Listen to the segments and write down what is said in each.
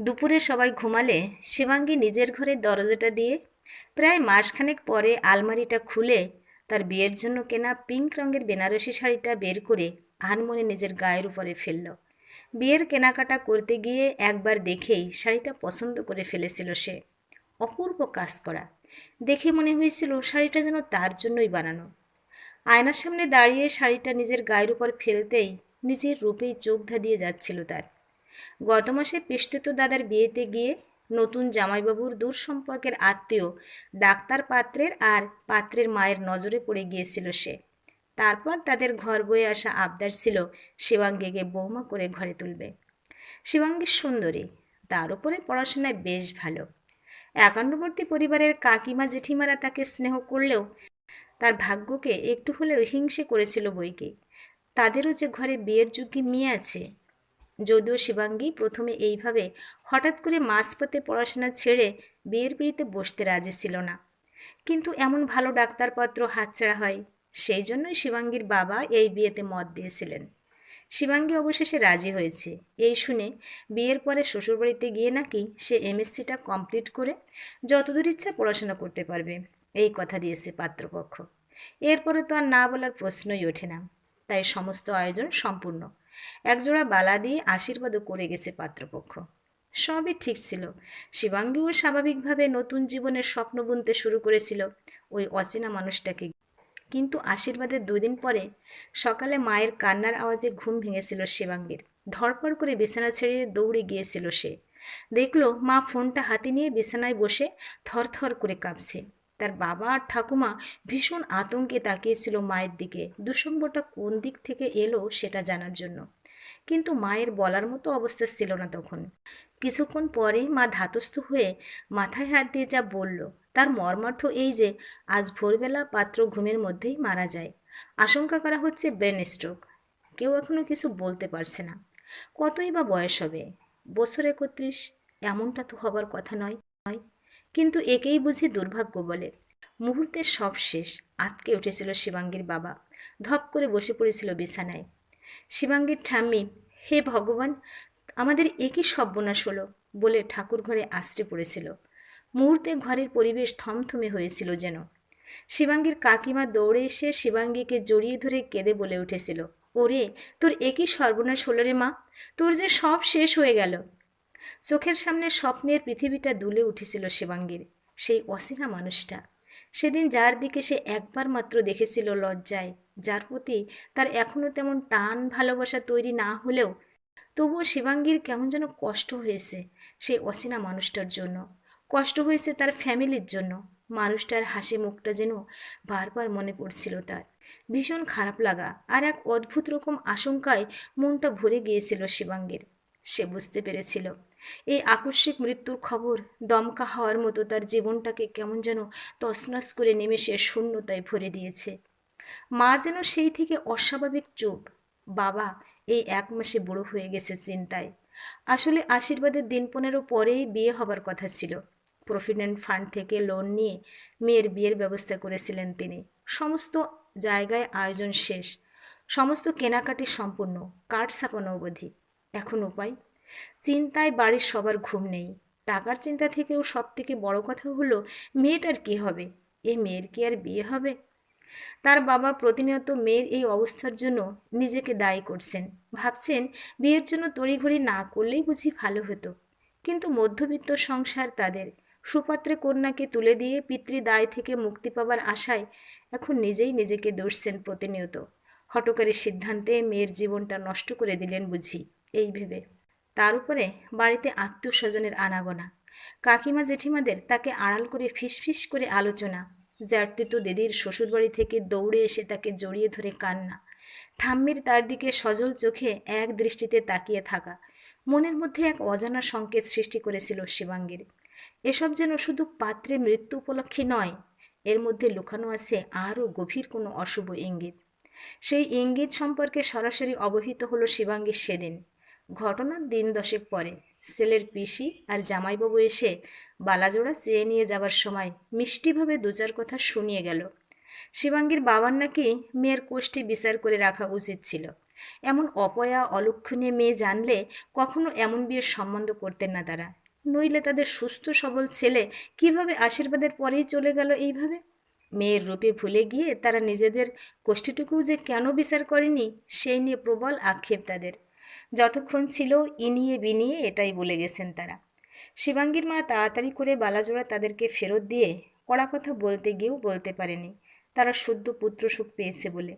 দুপুরে সবাই ঘুমালে শিবাঙ্গী নিজের ঘরের দরজাটা দিয়ে প্রায় মাসখানেক পরে আলমারিটা খুলে তার বিয়ের জন্য কেনা পিঙ্ক রঙের বেনারসি শাড়িটা বের করে আনমনে নিজের গায়ের উপরে ফেলল। বিয়ের কেনাকাটা করতে গিয়ে একবার দেখেই শাড়িটা পছন্দ করে ফেলেছিল সে। অপূর্ব কাজ করা। দেখে মনে হয়েছিল শাড়িটা যেন তার জন্যই বানানো। আয়নার সামনে দাঁড়িয়ে শাড়িটা নিজের গায়ের উপর ফেলতেই নিজের রূপেই চোখ ধাঁধিয়ে যাচ্ছিল তার। গত মাসে পিস্তিত দাদার বিয়েতে গিয়ে নতুন জামাইবাবুর দূর সম্পর্কের আত্মীয়, ডাক্তার পাত্রের আর পাত্রের মায়ের নজরে পড়ে গিয়েছিল সে। তারপর তাদের ঘর বয়ে আসা আবদার ছিল শিবাঙ্গীকে বৌমা করে ঘরে তুলবে। শিবাঙ্গী সুন্দরী, তার উপরে পড়াশোনায় বেশ ভালো। একান্নবর্তী পরিবারের কাকিমা জেঠিমারা তাকে স্নেহ করলেও তার ভাগ্যকে একটু হলেও হিংসে করেছিল বইকে। তাদেরও যে ঘরে বিয়ের যোগ্যী মেয়ে আছে যদিও শিবাঙ্গী প্রথমে এইভাবে হঠাৎ করে মাঝপথে পড়াশোনা ছেড়ে বিয়ের পিড়িতে বসতে রাজি ছিল না। কিন্তু এমন ভালো ডাক্তারপত্র হাতছাড়া হয়, সেই জন্যই শিবাঙ্গীর বাবা এই বিয়েতে মত দিয়েছিলেন। শিবাঙ্গী অবশেষে রাজি হয়েছে। এই শুনে বিয়ের পরে শ্বশুরবাড়িতে গিয়ে নাকি সে এমএসসিটা কমপ্লিট করে যতদূর ইচ্ছা পড়াশোনা করতে পারবে, এই কথা দিয়েছে পাত্রপক্ষ। এরপরে তো আর না বলার প্রশ্নই ওঠে না। তাই সমস্ত আয়োজন সম্পূর্ণ। একজোড়া বালা দিয়ে আশীর্বাদও করে গেছে পাত্রপক্ষ। সবই ঠিক ছিল। শিবাঙ্গীও স্বাভাবিকভাবে নতুন জীবনের স্বপ্ন বুনতে শুরু করেছিল ওই অচেনা মানুষটাকে। কিন্তু আশীর্বাদের দুদিন পরে সকালে মায়ের কান্নার আওয়াজে ঘুম ভেঙেছিল শিবাঙ্গীর। ধরপড় করে বিছানা ছেড়ে দৌড়ে গিয়েছিল সে। দেখল মা ফোনটা হাতে নিয়ে বিছানায় বসে থরথর করে কাঁপছে। তার বাবা আর ঠাকুমা ভীষণ আতঙ্কে তাকিয়েছিল মায়ের দিকে। দুসম্বরটা কোন দিক থেকে এলো সেটা জানার জন্য। কিন্তু মায়ের বলার মতো অবস্থা ছিল না তখন। কিছুক্ষণ পরেই মা ধাতস্থ হয়ে মাথায় হাত দিয়ে যা বলল, তার মর্মার্থ এই যে, আজ ভোরবেলা পাত্র ঘুমের মধ্যেই মারা যায়। আশঙ্কা করা হচ্ছে ব্রেন স্ট্রোক। কেউ এখনও কিছু বলতে পারছে না। কতই বা বয়স হবে? বছর একত্রিশ? এমনটা তো হবার কথা নয় নয়। কিন্তু একেই বুঝি দুর্ভাগ্য বলে। মুহূর্তে সব শেষ, আতকে উঠেছিল শিবাঙ্গীর বাবা। ধপ করে বসে পড়েছিল বিছানায়। শিবাঙ্গীর ঠাম্মি, হে ভগবান, আমাদের একই সর্বনাশ হলো? বলে ঠাকুর ঘরে আশ্রে পড়েছিল। মুহূর্তে ঘরের পরিবেশ থমথমে হয়েছিল যেন। শিবাঙ্গীর কাকিমা দৌড়ে এসে শিবাঙ্গীকে জড়িয়ে ধরে কেঁদে বলে উঠেছিল, ওরে, তোর একই সর্বনাশ হলো রে মা? তোর যে সব শেষ হয়ে গেল। চোখের সামনে স্বপ্নের পৃথিবীটা দুলে উঠেছিল শিবাঙ্গীর, সেই অচেনা মানুষটা। সেদিন যার দিকে সে একবার মাত্র দেখেছিল লজ্জায়, যার প্রতি তার এখনও তেমন টান ভালোবাসা তৈরি না হলেও তবুও শিবাঙ্গীর কেমন যেন কষ্ট হয়েছে সেই অচেনা মানুষটার জন্য। কষ্ট হয়েছে তার ফ্যামিলির জন্য। মানুষটার হাসি মুখটা যেন বারবার মনে পড়ছিল তার। ভীষণ খারাপ লাগা আর এক অদ্ভুত রকম আশঙ্কায় মনটা ভরে গিয়েছিল শিবাঙ্গীর। সে বুঝতে পেরেছিল। এই আকস্মিক মৃত্যুর খবর দমকা হওয়ার মতো তার জীবনটাকে কেমন যেন তছনছ করে নেমে সে শূন্যতায় ভরে দিয়েছে। মা যেন সেই থেকে অস্বাভাবিক চুপ বাবা এই এক মাসে বুড়ো হয়ে গেছে চিন্তায়। আসলে আশীর্বাদের দিন পনেরো পরেই বিয়ে হবার কথা ছিল। প্রভিডেন্ট ফান্ড থেকে লোন নিয়ে মেয়ের বিয়ের ব্যবস্থা করেছিলেন তিনি। সমস্ত জায়গায় আয়োজন শেষ। সমস্ত কেনাকাটি সম্পূর্ণ। কাঠ ছাপানো অবধি। এখন উপায়? চিন্তায় বাড়ির সবার ঘুম নেই। টাকার চিন্তা থেকেও সব থেকে বড় কথা হলো, মেয়েটার কি হবে? এ মেয়ের কি আর বিয়ে হবে? তার বাবা প্রতিনিয়ত মেয়ের এই অবস্থার জন্য নিজেকে দায়ী করছেন। ভাবছেন, বিয়ের জন্য তড়িঘড়ি না করলেই বুঝি ভালো হতো। কিন্তু মধ্যবিত্ত সংসার তাদের। সুপাত্রে কন্যাকে তুলে দিয়ে পিতৃ দায় থেকে মুক্তি পাবার আশায় এখন নিজেই নিজেকে দোষছেন প্রতিনিয়ত। হটকারী সিদ্ধান্তে মেয়ের জীবনটা নষ্ট করে দিলেন বুঝি, এই ভেবে। তার উপরে বাড়িতে আত্মীয় স্বজনের আনাগোনা। কাকিমা জেঠিমাদের তাকে আড়াল করে ফিসফিস করে আলোচনা জার্তিত দিদির শ্বশুরবাড়ি থেকে দৌড়ে এসে তাকে জড়িয়ে ধরে কান্না। ঠাম্মির তার দিকে সজল চোখে এক দৃষ্টিতে তাকিয়ে থাকা। মনের মধ্যে এক অজানা সংকেত সৃষ্টি করেছিল শিবাঙ্গীর। এসব যেন শুধু পাত্রে মৃত্যু উপলক্ষে নয়, এর মধ্যে লুকানো আছে আরও গভীর কোনো অশুভ ইঙ্গিত। সেই ইঙ্গিত সম্পর্কে সরাসরি অবহিত হলো শিবাঙ্গীর সেদিন। ঘটনার দিন দশেক পরে ছেলের পিসি আর জামাইবাবু এসে বালাজোড়া চেয়ে নিয়ে যাবার সময় মিষ্টিভাবে দু চার কথা শুনিয়ে গেল। শিবাঙ্গীর বাবার নাকি মেয়ের কোষ্ঠী বিচার করে রাখা উচিত ছিল। এমন অপয়া, অলক্ষণীয় মেয়ে জানলে কখনো এমন বিয়ের সম্বন্ধ করতেন না তারা। নইলে তাদের সুস্থ, সবল ছেলে কীভাবে আশীর্বাদের পরেই চলে গেল এইভাবে? মেয়ের রূপে ভুলে গিয়ে তারা নিজেদের কোষ্ঠীটুকুও যে কেন বিচার করেনি, সেই নিয়ে প্রবল আক্ষেপ তাদের। যতক্ষণ ছিল ইনিয়ে বিনিয়ে এটাই বলে গেছেন তারা। শিবাঙ্গীর মা তাড়াতাড়ি করে বালাজোড়া তাদেরকে ফেরত দিয়ে কড়া কথা বলতে গিয়েও বলতে পারেনি। তারা শুদ্ধ পুত্র সুখ পেয়েছে বলে।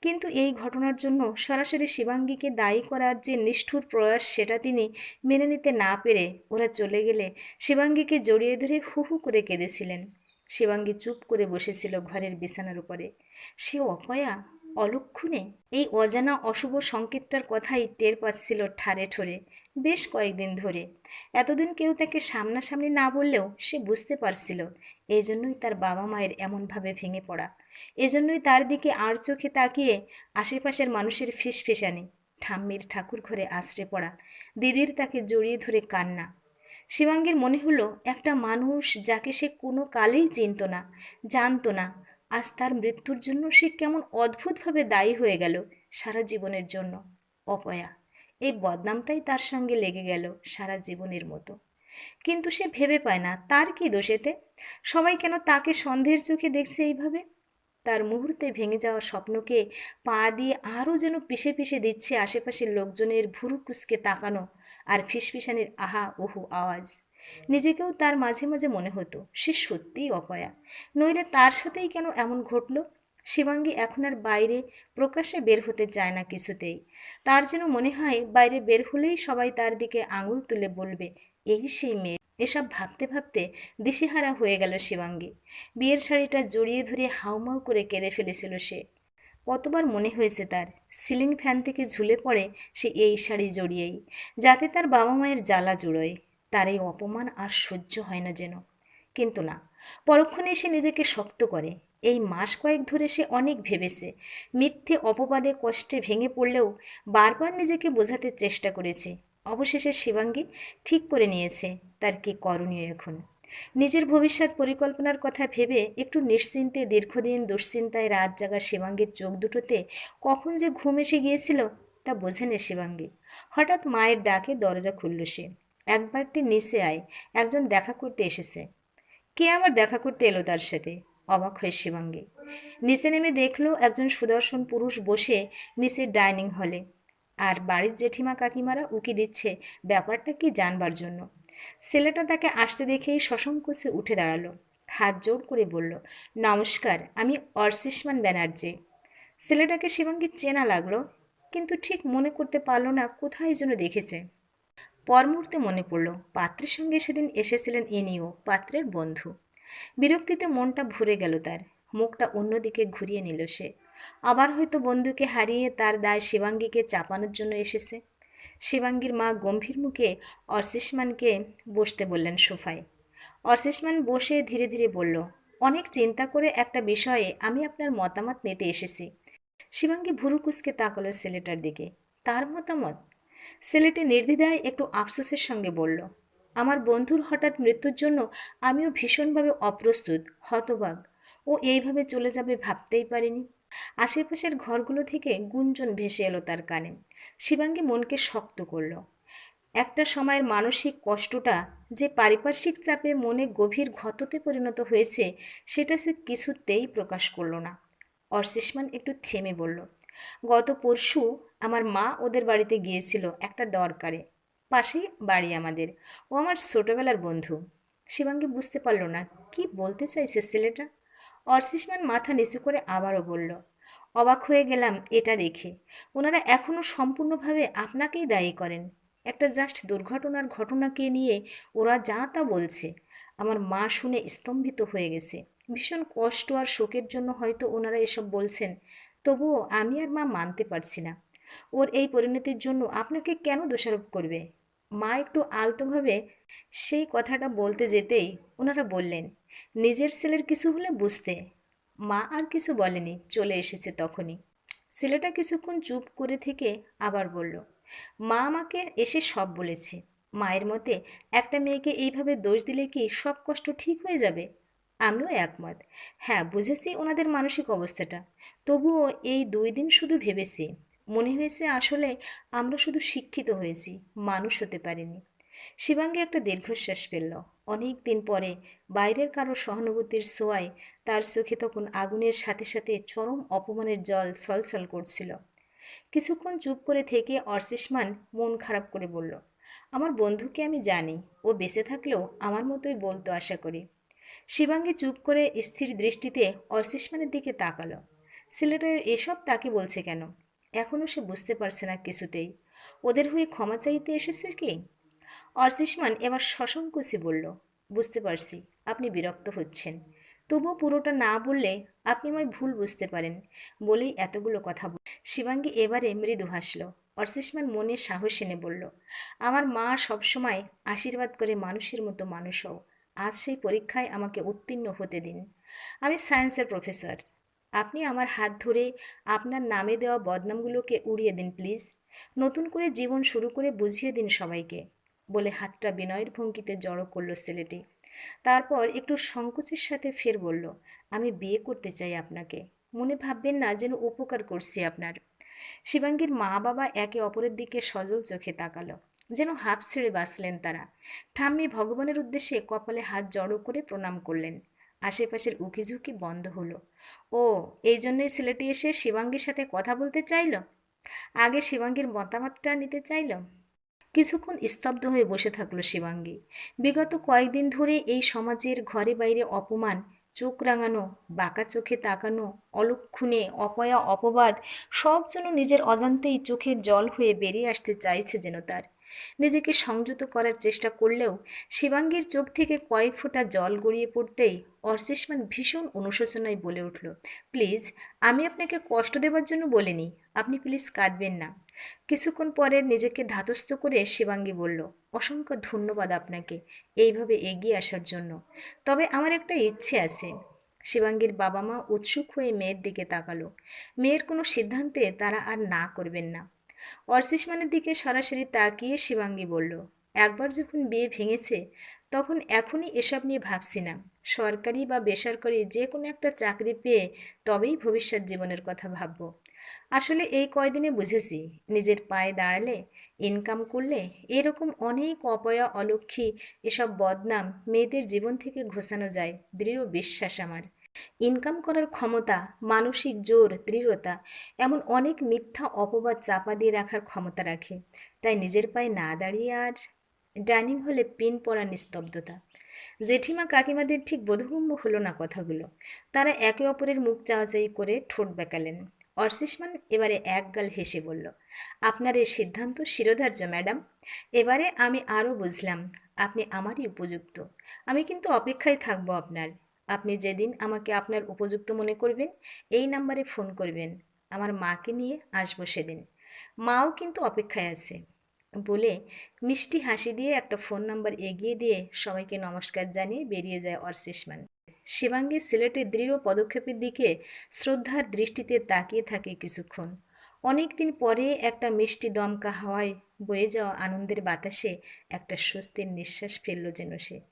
কিন্তু এই ঘটনার জন্য সরাসরি শিবাঙ্গীকে দায়ী করার যে নিষ্ঠুর প্রয়াস সেটা তিনি মেনে নিতে না পেরে ওরা চলে গেলে শিবাঙ্গীকে জড়িয়ে ধরে হু হু করে কেঁদেছিলেন। শিবাঙ্গী চুপ করে বসেছিল ঘরের বিছানার উপরে। সে অপয়া অলক্ষণে? এই অজানা অশুভ সংকেতটার কথাই টের পাচ্ছিল ঠারে ঠোরে, বেশ কয়েকদিন ধরে। এতদিন কেউ তাকে সামনাসামনি না বললেও সে বুঝতে পারছিল এই জন্যই তার বাবা মায়ের এমনভাবে ভেঙে পড়া। এজন্যই তার দিকে আর চোখে তাকিয়ে আশেপাশের মানুষের ফিসফিসানি, ঠাম্মির ঠাকুর ঘরে আশ্রে পড়া, দিদির তাকে জড়িয়ে ধরে কান্না। শিবাঙ্গের মনে হলো, একটা মানুষ যাকে সে কোনো কালেই চিনত না, জানতো না আজ তার মৃত্যুর জন্য সে কেমন অদ্ভুতভাবে দায়ী হয়ে গেল সারা জীবনের জন্য। অপয়া, এই বদনামটাই তার সঙ্গে লেগে গেল সারা জীবনের মতো। কিন্তু সে ভেবে পায় না, তার কি দোষেতে সবাই কেন তাকে সন্দেহের চোখে দেখছে এইভাবে? তার মুহূর্তে ভেঙে যাওয়া স্বপ্নকে পা দিয়ে আরও যেন পিষে পিষে দিচ্ছে আশেপাশের লোকজনের ভুরু কুচকে তাকানো আর ফিসফিসানির আহা ওহু আওয়াজ। নিজেকেও তার মাঝে মাঝে মনে হতো, সে সত্যিই অপয়া। নইলে তার সাথেই কেন এমন ঘটল? শিবাঙ্গী এখন আর বাইরে, প্রকাশ্যে বের হতে চায় না কিছুতেই। তার যেন মনে হয়, বাইরে বের হলেই সবাই তার দিকে আঙুল তুলে বলবে, এই সেই মেয়ে। এসব ভাবতে ভাবতে দিশেহারা হয়ে গেল শিবাঙ্গী। বিয়ের শাড়িটা জড়িয়ে ধরে হাউমাউ করে কেঁদে ফেলেছিল সে। কতবার মনে হয়েছে তার, সিলিং ফ্যান থেকে ঝুলে পড়ে সে এই শাড়ি জড়িয়েই, যাতে তার বাবা মায়ের জ্বালা জুড়োয়। তার এই অপমান আর সহ্য হয় না যেন। কিন্তু না, পরক্ষণে সে নিজেকে শক্ত করে। এই মাস কয়েক ধরে সে অনেক ভেবেছে, মিথ্যে অপবাদে কষ্টে ভেঙে পড়লেও বারবার নিজেকে বোঝাতে চেষ্টা করেছে। অবশেষে শিবাঙ্গী ঠিক করে নিয়েছে তার কি করণীয় এখন। নিজের ভবিষ্যৎ পরিকল্পনার কথা ভেবে একটু নিশ্চিন্তে দীর্ঘদিন দুশ্চিন্তায় রাত জাগা শিবাঙ্গীর চোখ দুটোতে কখন যে ঘুম এসে গিয়েছিল তা বোঝে না শিবাঙ্গী। হঠাৎ মায়ের ডাকে দরজা খুলল সে। একবারটি নিচে আয়, একজন দেখা করতে এসেছে। কে আবার দেখা করতে এলো তার সাথে? অবাক হয়ে শিবাঙ্গী। নিচে নেমে দেখল একজন সুদর্শন পুরুষ বসে নিচের ডাইনিং হলে। আর বাড়ির জেঠিমা কাকিমারা উকি দিচ্ছে ব্যাপারটা কি জানবার জন্য। ছেলেটা তাকে আসতে দেখেই সসংকোচে উঠে দাঁড়াল। হাত জোর করে বলল, নমস্কার, আমি অর্শিসমান ব্যানার্জি। ছেলেটাকে শিবাঙ্গী চেনা লাগল, কিন্তু ঠিক মনে করতে পারল না কোথায় যেন দেখেছে। পর মুহূর্তে মনে পড়ল, পাত্রের সঙ্গে সেদিন এসেছিলেন ইনিও, পাত্রের বন্ধু। বিরক্তিতে মনটা ভরে গেল তার, মুখটা অন্যদিকে ঘুরিয়ে নিল সে। আবার হয়তো বন্ধুকে হারিয়ে তার দায় শিবাঙ্গীকে চাপানোর জন্য এসেছে। শিবাঙ্গীর মা গম্ভীর মুখে অর্শিসমানকে বসতে বললেন সোফায়। অর্শিসমান বসে ধীরে ধীরে বলল, অনেক চিন্তা করে একটা বিষয়ে আমি আপনার মতামত নিতে এসেছি। শিবাঙ্গী ভুরু কুচকে তাকালো ছেলেটার দিকে। তার মতামত? ছেলেটি নির্দ্বিধায় একটু আফসোসের সঙ্গে বলল, আমার বন্ধুর হঠাৎ মৃত্যুর জন্য আমিও ভীষণভাবে অপ্রস্তুত, হতবাক। ও এইভাবে চলে যাবে ভাবতেই পারিনি। আশেপাশের ঘরগুলো থেকে গুঞ্জন ভেসে এলো তার কানে। শিবাঙ্গী মনকে শক্ত করল। একটা সময়ের মানসিক কষ্টটা যে পারিপার্শ্বিক চাপে মনে গভীর ক্ষততে পরিণত হয়েছে, সেটা সে কিছুতেই প্রকাশ করল না। অর্শিসমান একটু থেমে বলল, গত পরশু আমার মা ওদের বাড়িতে গিয়েছিল একটা দরকারে। পাশেই বাড়ি আমাদের। ও আমার ছোটবেলার বন্ধু। শিবাঙ্গী বুঝতে পারল না কি বলতে চাইছে ছেলেটা। অর্শিসমান মাথা নিচু করে আবারও বলল, অবাক হয়ে গেলাম এটা দেখে। ওনারা এখনও সম্পূর্ণভাবে আপনাকেই দায়ী করেন। একটা জাস্ট দুর্ঘটনার ঘটনাকে নিয়ে ওরা যা তা বলছে। আমার মা শুনে স্তম্ভিত হয়ে গেছে। ভীষণ কষ্ট আর শোকের জন্য হয়তো ওনারা এসব বলছেন। তবুও আমি আর মা মানতে পারছি না। ওর এই পরিণতির জন্য আপনাকে কেন দোষারোপ করবে? মা একটু আলতোভাবে সেই কথাটা বলতে যেতেই ওনারা বললেন, নিজের ছেলের কিছু হলে বুঝতে। মা আর কিছু বলেনি, চলে এসেছে তখনই। ছেলেটা কিছুক্ষণ চুপ করে থেকে আবার বলল, মা আমাকে এসে সব বলেছে। মায়ের মতে একটা মেয়েকে এইভাবে দোষ দিলে কি সব কষ্ট ঠিক হয়ে যাবে? আমিও একমত। হ্যাঁ বুঝেছি ওনাদের মানসিক অবস্থাটা। তবুও এই দুই দিন শুধু ভেবেছি মনে হয়েছে আসলে আমরা শুধু শিক্ষিত হয়েছি, মানুষ হতে পারিনি। শিবাঙ্গে একটা দীর্ঘশ্বাস ফেলল। অনেক দিন পরে বাইরের কারও সহানুভূতির ছোঁয়ায় তার চোখে তখন আগুনের সাথে সাথে চরম অপমানের জল ছলছল করছিল। কিছুক্ষণ চুপ করে থেকে অর্চিষ্মান মন খারাপ করে বলল, আমার বন্ধুকে আমি জানি, ও বেঁচে থাকলেও আমার মতোই বলতো আশা করি। শিবাঙ্গী চুপ করে স্থির দৃষ্টিতে অর্চিষ্মানের দিকে তাকালো। সিলেটের এসব তাকে বলছে কেন? এখনও সে বুঝতে পারছে না কিছুতেই। ওদের হয়ে ক্ষমা চাইতে এসেছে কি? অর্চিষ্মান এবার সসংকোচে বলল, বুঝতে পারছি, আপনি বিরক্ত হচ্ছেন। তবুও পুরোটা না বললে আপনি আমায় ভুল বুঝতে পারেন বলেই এতগুলো কথা বল শিবাঙ্গী এবারে মৃদু হাসল। অর্চিষ্মান মনে সাহস এনে বলল, আমার মা সবসময় আশীর্বাদ করে মানুষের মতো মানুষ হও। আজ সেই পরীক্ষায় আমাকে উত্তীর্ণ হতে দিন। আমি সায়েন্সের প্রফেসর। আপনি আমার হাত ধরে আপনার নামে দেওয়া বদনামগুলোকে উড়িয়ে দিন প্লিজ নতুন করে জীবন শুরু করে বুঝিয়ে দিন সবাইকে, বলে হাতটা বিনয়ের ভঙ্গিতে জড়ো করল ছেলেটি। তারপর একটু সংকোচের সাথে ফের বলল, আমি বিয়ে করতে চাই আপনাকে। মনে ভাববেন না যেন উপকার করছি আপনার। শিবাঙ্গীর মা বাবা একে অপরের দিকে সজল চোখে তাকালো, যেন হাফ ছেড়ে বাঁচলেন তারা। ঠাম্মি ভগবানের উদ্দেশ্যে কপালে হাত জড়ো করে প্রণাম করলেন। আশেপাশের উকিঝুঁকি বন্ধ হলো। ও, এই জন্যই ছেলেটি এসে শিবাঙ্গীর সাথে কথা বলতে চাইল? আগে শিবাঙ্গীর মতামতটা নিতে চাইল? কিছুক্ষণ স্তব্ধ হয়ে বসে থাকল শিবাঙ্গী। বিগত কয়েকদিন ধরে এই সমাজের ঘরে বাইরে অপমান, চোখ রাঙানো, বাঁকা চোখে তাকানো, অলক্ষণে, অপয়া, অপবাদ, সব যেন নিজের অজান্তেই চোখের জল হয়ে বেরিয়ে আসতে চাইছে যেন তার। নিজেকে সংযত করার চেষ্টা করলেও শিবাঙ্গীর চোখ থেকে কয়েক ফোঁটা জল গড়িয়ে পড়তেই অর্চিষ্মান ভীষণ অনুশোচনায় বলে উঠল, প্লিজ, আমি আপনাকে কষ্ট দেওয়ার জন্য বলিনি। আপনি প্লিজ কাঁদবেন না। কিছুক্ষণ পরে নিজেকে ধাতস্থ করে শিবাঙ্গী বলল, অসংখ্য ধন্যবাদ আপনাকে এইভাবে এগিয়ে আসার জন্য। তবে আমার একটা ইচ্ছে আছে। শিবাঙ্গীর বাবা মা উৎসুক হয়ে মেয়ের দিকে তাকালো। মেয়ের কোনো সিদ্ধান্তে তারা আর না করবেন না। অর্চিষ্মানের দিকে সরাসরি তাকিয়ে শিবাঙ্গী বলল, একবার যখন বিয়ে ভেঙেছে, তখন এখনই এসব নিয়ে ভাবছি না। সরকারি বা বেসরকারি যে কোনো একটা চাকরি পেয়ে তবেই ভবিষ্যৎ জীবনের কথা ভাবব। আসলে এই কয়দিনে বুঝেছি, নিজের পায়ে দাঁড়ালে ইনকাম করলে এরকম অনেক অপয়া অলক্ষী এসব বদনাম মেয়েদের জীবন থেকে ঘোষানো যায়। দৃঢ় বিশ্বাস আমার। ইনকাম করার ক্ষমতা, মানসিক জোর, দৃঢ়তা এমন অনেক মিথ্যা অপবাদ চাপা দিয়ে রাখার ক্ষমতা রাখে। তাই নিজের পায়ে না দাঁড়িয়ে আর ডাইনিং হলে পিন পড়া নিস্তব্ধতা। জেঠিমা কাকিমাদের ঠিক বোধগম্য হলো না কথাগুলো। তারা একে অপরের মুখ চাওয়াচাই করে ঠোঁট বেঁকালেন। অর্চিষ্মান এবারে একগাল হেসে বলল, আপনার এই সিদ্ধান্ত শিরোধার্য, ম্যাডাম। এবারে আমি আরও বুঝলাম, আপনি আমারই উপযুক্ত। আমি কিন্তু অপেক্ষায় থাকব আপনার। আপনি যেদিন আমাকে আপনার উপযুক্ত মনে করবেন, এই নাম্বারে ফোন করবেন। আমার মাকে নিয়ে আসব সেদিন। মাও কিন্তু অপেক্ষায় আছে। বলে মিষ্টি হাসি দিয়ে একটা ফোন নাম্বার এগিয়ে দিয়ে সবাইকে নমস্কার জানিয়ে বেরিয়ে যায় অর্চিষ্মান শিবাঙ্গী সিলেটের দৃঢ় পদক্ষেপের দিকে শ্রদ্ধার দৃষ্টিতে তাকিয়ে থাকে কিছুক্ষণ। অনেকদিন পরে একটা মিষ্টি দমকা হাওয়ায় বয়ে যাওয়া আনন্দের বাতাসে একটা স্বস্তির নিঃশ্বাস ফেলল যেন সে।